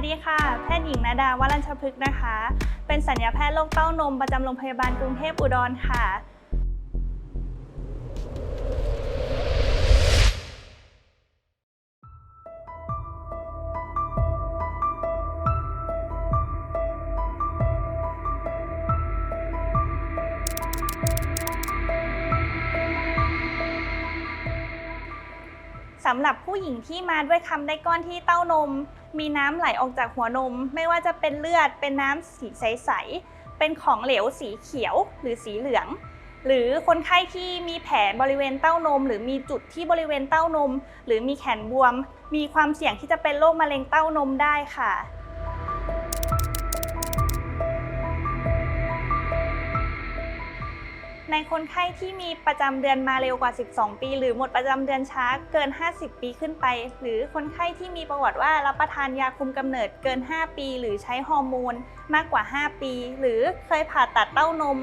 วัสดีค่ะ แพทย์หญิงนาดาวรัญชพฤกษ์นะคะ เป็นสัญญาแพทย์โรคเต้านมประจำโรงพยาบาลกรุงเทพอุดรค่ะ สำหรับผู้หญิงที่มาด้วยคำได้ก้อนที่เต้านม มีน้ำไหลออกจากหัวนม ไม่ว่าจะเป็นเลือดเป็นน้ำสีใสๆเป็นของเหลวสีเขียวหรือสีเหลือง หรือคนไข้ที่มีแผลบริเวณเต้านม หรือมีจุดที่บริเวณเต้านม หรือมีแขนบวม มีความเสี่ยงที่จะเป็นโรคมะเร็งเต้านมได้ค่ะ ในคนไข้ที่มีประจำเดือนมาเร็วกว่า 12 ปี หรือหมดประจำเดือนช้าเกิน 50 ปีขึ้นไป หรือคนไข้ที่มีประวัติว่ารับประทานยาคุมกำเนิดเกิน 5 ปี หรือใช้ฮอร์โมนมากกว่า 5 ปี หรือเคยผ่าตัดเต้านม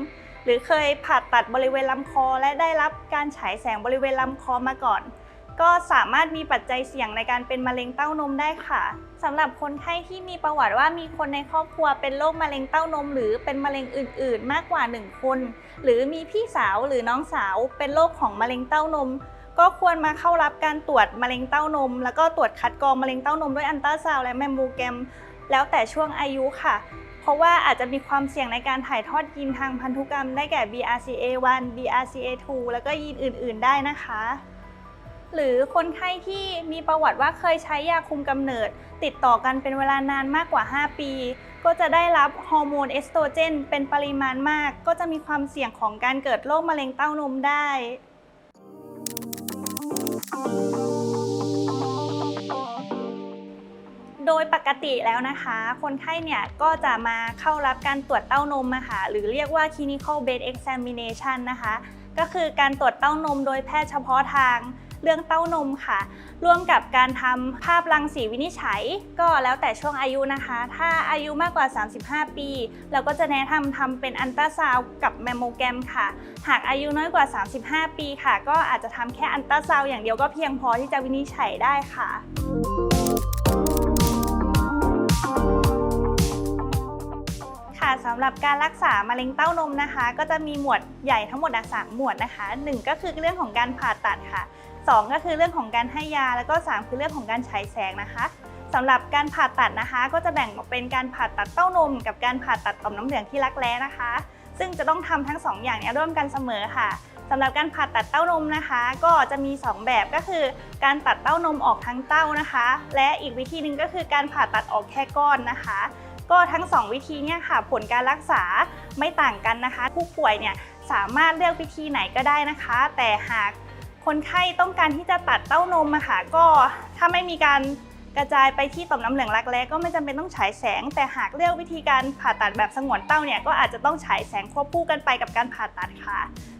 หรือเคยผ่าตัดบริเวณลำคอ และได้รับการฉายแสงบริเวณลำคอมาก่อน ก็สามารถมีปัจจัยเสี่ยงในการเป็นมะเร็งเต้านมได้ค่ะสำหรับคนไข้ที่มีประวัติว่ามีคนในครอบครัวเป็นโรคมะเร็งเต้านม หรือเป็นมะเร็งอื่น ๆ มากกว่า 1 คน หรือมีพี่สาวหรือน้องสาวเป็นโรคของมะเร็งเต้านม ก็ควรมาเข้ารับการตรวจมะเร็งเต้านม แล้วก็ตรวจคัดกรองมะเร็งเต้านมด้วยอันตราซาวและแมมโมแกรม แล้วแต่ช่วงอายุค่ะเพราะว่าอาจจะมีความเสี่ยงในการถ่ายทอดยีนทางพันธุกรรมได้แก่ BRCA1 BRCA2 แล้วก็ยีนอื่น ๆ ได้นะคะ หรือคนไข้ที่มีประวัติว่าเคยใช้ยาคุมกำเนิด ติดต่อกันเป็นเวลานานมากกว่า 5 ปี ก็จะได้รับฮอร์โมนเอสโตรเจนเป็นปริมาณมาก ก็จะมีความเสี่ยงของการเกิดโรคมะเร็งเต้านมได้โดยปกติแล้วนะคะ คนไข้เนี่ยก็จะมาเข้ารับการตรวจเต้านมอะค่ะหรือเรียกว่า clinical bed examination นะคะ ก็คือการตรวจเต้านมโดยแพทย์เฉพาะทาง เรื่องเต้านมค่ะ ร่วมกับการทำภาพรังสีวินิจฉัย ก็แล้วแต่ช่วงอายุนะคะ ถ้าอายุมากกว่า 35 ปี เราก็จะแนะนำทำเป็นอันตราซาวกับแมมโมแกรมค่ะ หากอายุน้อยกว่า 35 ปีค่ะ ก็อาจจะทำแค่อันตราซาวอย่างเดียวก็เพียงพอที่จะวินิจฉัยได้ค่ะค่ะสำหรับการรักษามะเร็งเต้านมนะคะ ก็จะมีหมวดใหญ่ทั้งหมดอะสามหมวดนะคะหนึ่งก็คือเรื่องของการผ่าตัดค่ะ สองก็คือเรื่องของการให้ยา แล้วก็สามคือเรื่องของการฉายแสงนะคะสำหรับการผ่าตัดนะคะ ก็จะแบ่งออกเป็นการผ่าตัดเต้านม กับการผ่าตัดต่อมน้ำเหลืองที่รักแร้นะคะ ซึ่งจะต้องทำทั้งสองอย่างนี้ร่วมกันเสมอค่ะสำหรับการผ่าตัดเต้านมนะคะ ก็จะมี 2 แบบก็คือ การตัดเต้านมออกทั้งเต้านะคะ และอีกวิธีหนึ่งก็คือการผ่าตัดออกแค่ก้อนนะคะ ก็ทั้ง 2 วิธีเนี่ยค่ะ ผลการรักษาไม่ต่างกันนะคะ ผู้ป่วยเนี่ยสามารถเลือกวิธีไหนก็ได้นะคะ แต่หาก คนไข้ต้องการที่จะตัดเต้านมอะค่ะก็ถ้าไม่มีการกระจายไปที่ต่อมน้ำเหลืองรักแร้ก็ไม่จำเป็นต้องฉายแสง แต่หากเลือกวิธีการผ่าตัดแบบสงวนเต้าเนี่ยก็อาจจะต้องฉายแสงควบคู่กันไปกับการผ่าตัดค่ะ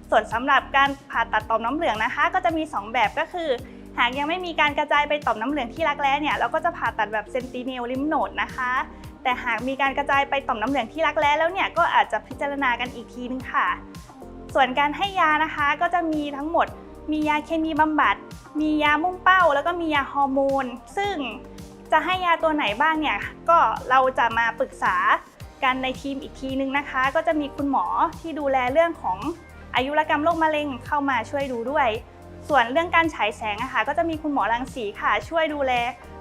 ส่วนสำหรับการผ่าตัดต่อมน้ำเหลืองนะคะ ก็จะมี 2 แบบก็คือ หากยังไม่มีการกระจายไปต่อมน้ำเหลืองที่รักแร้เนี่ยเราก็จะผ่าตัดแบบเซนติเนลลิมโนดนะคะ แต่หากมีการกระจายไปต่อมน้ำเหลืองที่รักแร้แล้วเนี่ยก็อาจจะพิจารณากันอีกทีนึงค่ะ ส่วนการให้ยานะคะก็จะมีทั้งหมด มียาเคมีบำบัด มียามุ่งเป้า แล้วก็มียาฮอร์โมน ซึ่งจะให้ยาตัวไหนบ้างเนี่ย ก็เราจะมาปรึกษากันในทีมอีกทีนึงนะคะ ก็จะมีคุณหมอที่ดูแลเรื่องของอายุรกรรมโรคมะเร็งเข้ามาช่วยดูด้วย ส่วนเรื่องการฉายแสงนะคะก็จะมีคุณหมอรังสีค่ะช่วยดูแล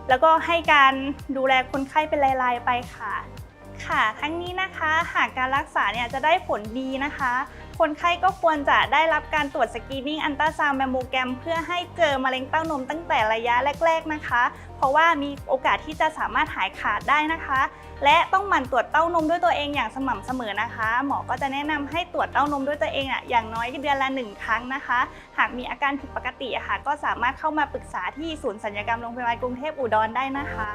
แล้วก็ให้การดูแลคนไข้เป็นรายๆไปค่ะ ค่ะ ทั้งนี้นะคะหากการรักษาเนี่ยจะได้ผลดีนะคะ คนไข้ก็ควรจะได้รับการตรวจสกรีนิ่งอันตราซาวด์แมมโมแกรมเพื่อให้เจอมะเร็งเต้านมตั้งแต่ระยะแรก ๆนะคะ เพราะว่ามีโอกาสที่จะสามารถหายขาดได้นะคะ และต้องหมั่นตรวจเต้านมด้วยตัวเองอย่างสม่ำเสมอนะคะ หมอก็จะแนะนำให้ตรวจเต้านมด้วยตัวเองอะอย่างน้อยเดือนละหนึ่งครั้งนะคะ หากมีอาการผิดปกติอะค่ะ ก็สามารถเข้ามาปรึกษาที่ศูนย์สัญญกรรมโรงพยาบาลกรุงเทพอุดรได้นะคะ